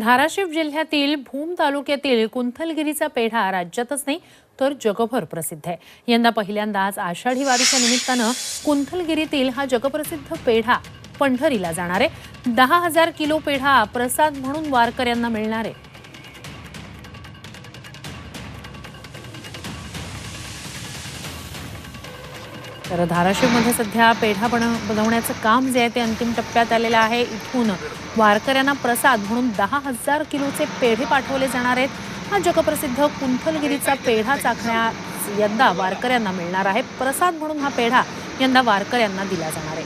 धाराशिव जिल्ह्यातील भूम तालुक्यातील कुंथलगिरीचा पेढा राज्यातच नाही तर जगभर प्रसिद्ध आहे. यंदा पहिल्यांदाच आषाढी वारीच्या निमित्तानं कुंथलगिरीतील हा जगप्रसिद्ध पेढा पंढरीला जाणार आहे. दहा हजार किलो पेढा प्रसाद म्हणून वारकऱ्यांना मिळणार आहे. तर धाराशिवमध्ये सध्या पेढा बन बनवण्याचं काम जे आहे ते अंतिम टप्प्यात आलेलं आहे. इथून वारकऱ्यांना प्रसाद म्हणून दहा हजार किलोचे पेढे पाठवले जाणार आहेत. हा जगप्रसिद्ध कुंथलगिरीचा पेढा चाखण्या यंदा वारकऱ्यांना मिळणार आहे. प्रसाद म्हणून हा पेढा यंदा वारकऱ्यांना दिला जाणार आहे.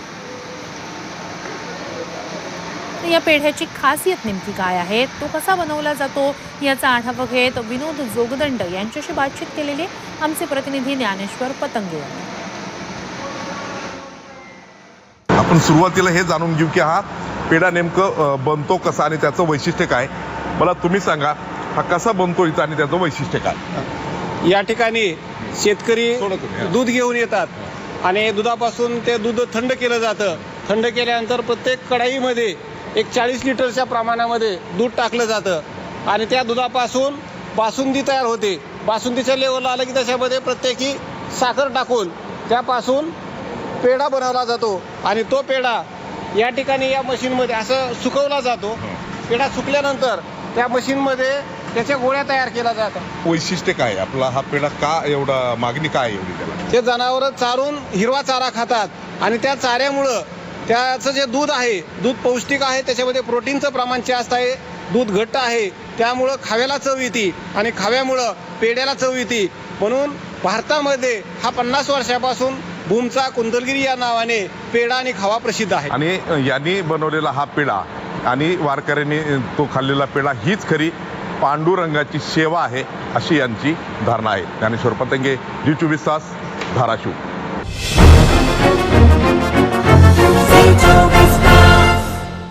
तर या पेढ्याची खासियत नेमकी काय आहे? तो कसा बनवला जातो? याचा आढावा घेत विनोद जोगदंड यांच्याशी बातचीत केलेली आमचे प्रतिनिधी ज्ञानेश्वर पतंगे यांनी आपण सुरुवातीला हे जाणून घेऊ की हा पेढा नेमकं बनतो कसा आणि त्याचं वैशिष्ट्य काय? मला तुम्ही सांगा हा कसा बनतो इथं आणि त्याचं वैशिष्ट्य काय? या ठिकाणी शेतकरी. दूध घेऊन येतात आणि दुधापासून ते दूध थंड केलं जातं. थंड केल्यानंतर प्रत्येक कढाईमध्ये एक चाळीस लिटरच्या प्रमाणामध्ये दूध टाकलं जातं आणि त्या दुधापासून बासुंदी तयार होते. बासुंदीच्या लेवलला आलं की त्याच्यामध्ये प्रत्येकी साखर टाकून त्यापासून पेढा बनवला जातो आणि तो पेढा या ठिकाणी या मशीनमध्ये असं सुकवला जातो. पेढा सुकल्यानंतर त्या मशीनमध्ये त्याच्या गोळ्या तयार केल्या जातात. वैशिष्ट्य काय? आपला हा पेढा का एवढा मागणी काय आहे एवढी त्याला? ते जनावरं चारून हिरवा चारा खातात आणि त्या चाऱ्यामुळं त्याचं जे दूध आहे दूध पौष्टिक आहे त्याच्यामध्ये प्रोटीनचं प्रमाण जास्त आहे दूध घट्ट आहे त्यामुळं खाव्याला चव येते आणि खाव्यामुळं पेढ्याला चव येते. म्हणून भारतामध्ये हा पन्नास वर्षापासून भूमचा कुंदलगिरी या नावाने पेढा आणि खावा प्रसिद्ध आहे. आणि यांनी बनवलेला हा पेढा आणि वारकऱ्यांनी तो खाल्लेला पेढा हीच खरी पांडुरंगाची सेवा आहे अशी यांची धारणा आहे. ज्ञानेश्वर पतंगे जी चोवीस तास धाराशिव.